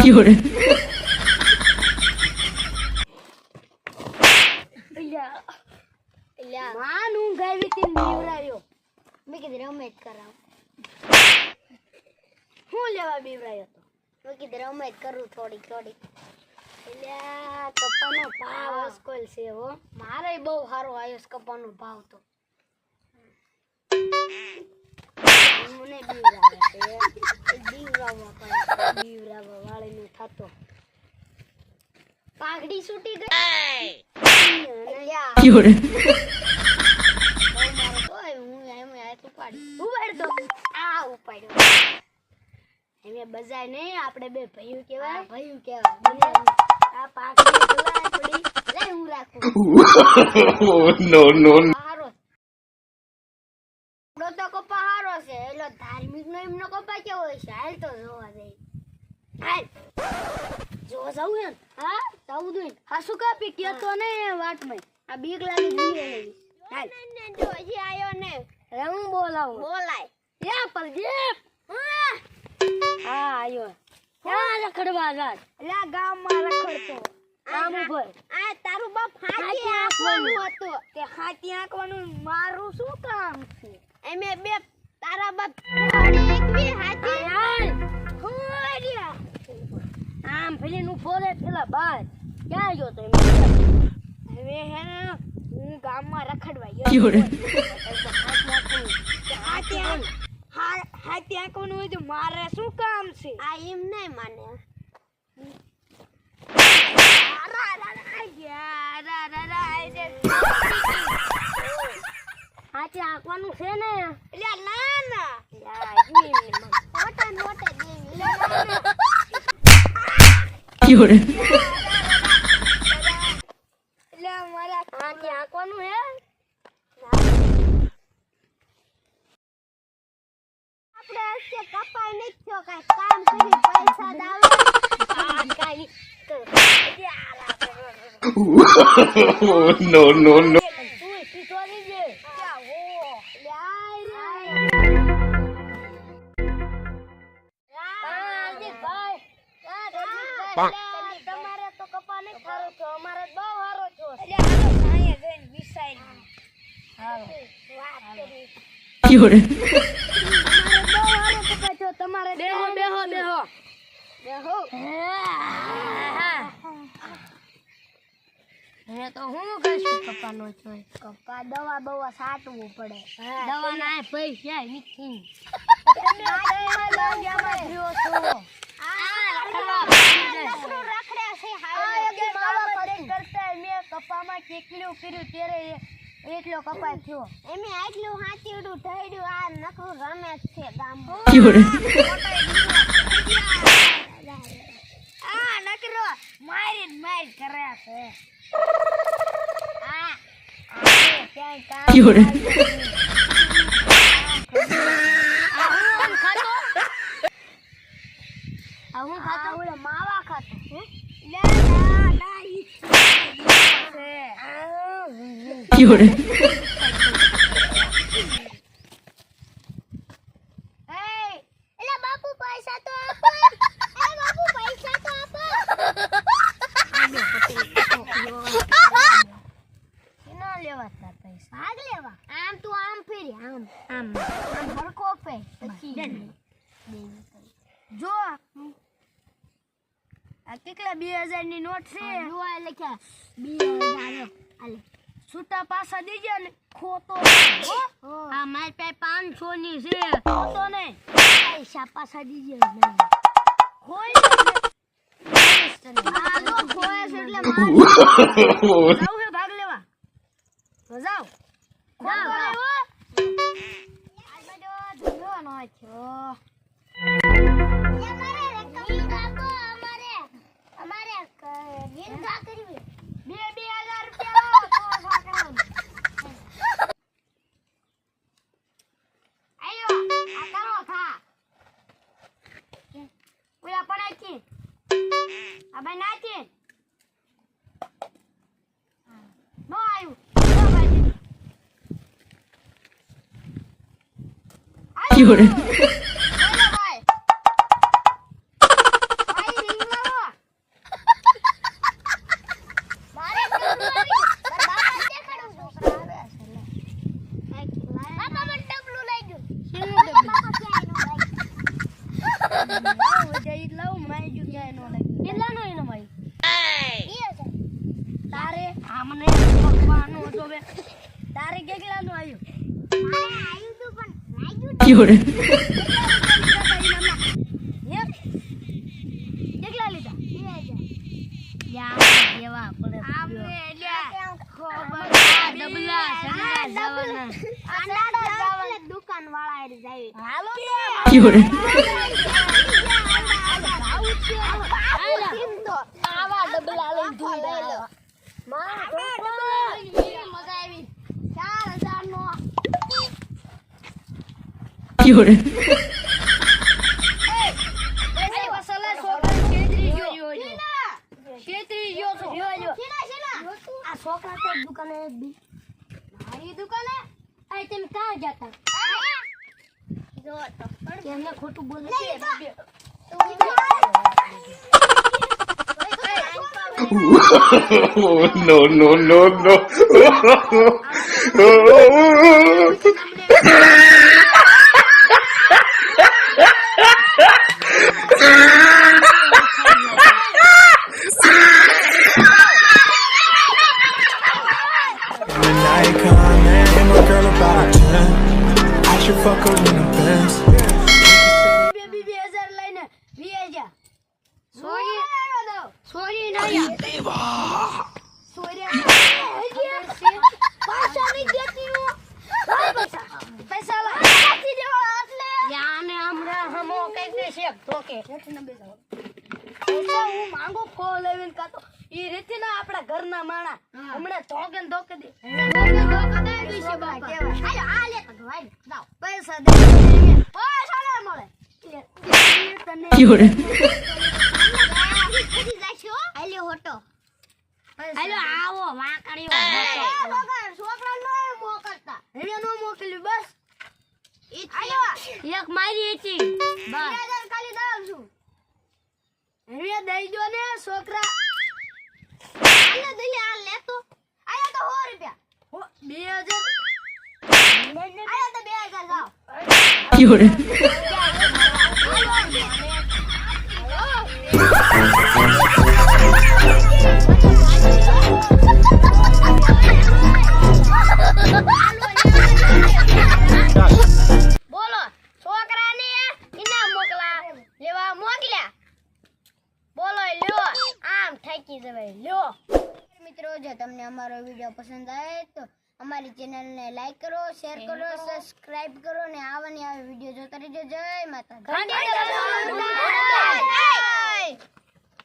有人，માન હતી ને બીવરાયો મેં કીધું રમત કરાવ હું લેવા બીવરાયો તો મેં કીધું રમેત કરું થોડી થોડી એટલે કપાનો ભાવ અસકોલ છે હો મારે બહુ સારો આવ્યો કપાનો ભાવ તો મને બીવરાવે છે દો પાઘડી છૂટી ગઈ. બજાય નહીં આપણે બે ભયું કેવાય. ભયું કેવાય. આ પાકડી ભલાય પડી હું રાખું. No, no, no. હારો આપણો તો કપા હારો છે. એટલે ધાર્મિક નો એમનો કપા કેવો હોય છે? હાલ તો જોવા દે. હાલ જો જાવ હે હા? જાવ દઉં હા શું કાપી? પીટ્યો તો ને વાટમાં આ બીક લાગી ગઈ હાલ. જો હજી આયો ને. હવે હું બોલાવું. બોલાય. એ પરદીપ હા. હા આયો. ક્યાં રખડવા જાત? એટલે આ ગામમાં રખડતો. ગામ ઉપર. આ તારું બાપ હાથી આંકવાનું હતું. કે હાથી આંકવાનું મારું શું કામ છે? એમે બે તારા બાપ હાથી હાથી. ફોડ્યા નું ફોરે પેલા બાર. ક્યાં ગયો તો હવે હે ને હું ગામમાં રખડવા ગયો. હા- ત્યાં આંકવાનું હોય તો મારે શું કામ છે? આ એમ નહીં માને. હાથી આંકવાનું છે ને? એટલે ના ના. 有人，એટલે મારા હાથી કપા છો અમારે બહુ સારો છો એટલે હાલો સાંયે જઈને વિસાઈ હાલો. વાત કરી? 有人，તમારે બેહો બેહો બેહો. બેહો. હે. તો હું કશું કપાનો છો કપા દવા બવા સાટવું પડે. દવા ના પૈસા નથી. કપામાં કેટલું કર્યું ત્યારે એટલો કપા થયો. એમે આટલું હાથીડું ઢળ્યું આ નકરું રમે જ છે ગામમાં. આ નકરો મારી મારી કરે છે. આ આ ક્યાંય કામ ફે પછી જો આ કેટલા બે હજારની નોટ છે લખ્યા બે હજાર આલે છૂટા પાસા દીજે ને ખોતો આ મારી પાસે પાંચસો ની છે. ખોતો ને. પૈસા પાસા દીજે ખોઈ ભાગ લેવા. તો જાવ ખોતો લેવો આ બધો ધંધો નો થયો બે બે હજાર રૂપિયા. Abay natin. Bayo. Yun. Love my Julia and all કેટલાનો એનો ભાઈ. તારે આ મને ભગવાનનો જોવે તારે કેટલાનું આવ્યું? Fiore. કેટલા લીધા? યાર કેવા પડે. ડબલા દુકાન વાળા હાલો Fiore. આવા ડબલા લઈને ધોઈ આવ્યો. મજા આવી ચાર હજાર નો Fiore. તો દુકાને મારી દુકાને આ તેમ ક્યાં જતા જો તો ખોટું બોલે છે no, no, no, no. Sorry sorry ના સોરી પાછા નહીં દેતી હું પૈસા પૈસા લા નથી દેવા એટલે યાને હમણાં હમો કંઈક ને છે ધોકે હેઠ ન બેસો પૈસા હું માંગુ કો લેવીન કાતો ઈ રીતે ના આપણા ઘરના માણા હમણાં ધોકે ધોકે દે ધોકે દે વિશે બાપા હાલો આ લે તો ભાઈ દાવ પૈસા દે પૈસા ના મળે તને આલ્યો આવો વાંકડીઓ છોકરા નો મોકલતા. એને નો મોકલ્યું બસ. એક મારી હતી. બસ. ખાલી દાવ છું. એને દઈ દો ને છોકરા. આલે દઈ આ લેતો. આયા તો 100 રૂપિયા. 2000 આયા તો 2000 જાવ થાકી જવાય. લ્યો. મિત્રો જો તમને અમારો વીડિયો પસંદ આવે તો અમારી ચેનલને લાઈક કરો શેર કરો સબસ્ક્રાઇબ કરો ને આવાની આવી વીડિયો જોતા રહેજો. જય માતા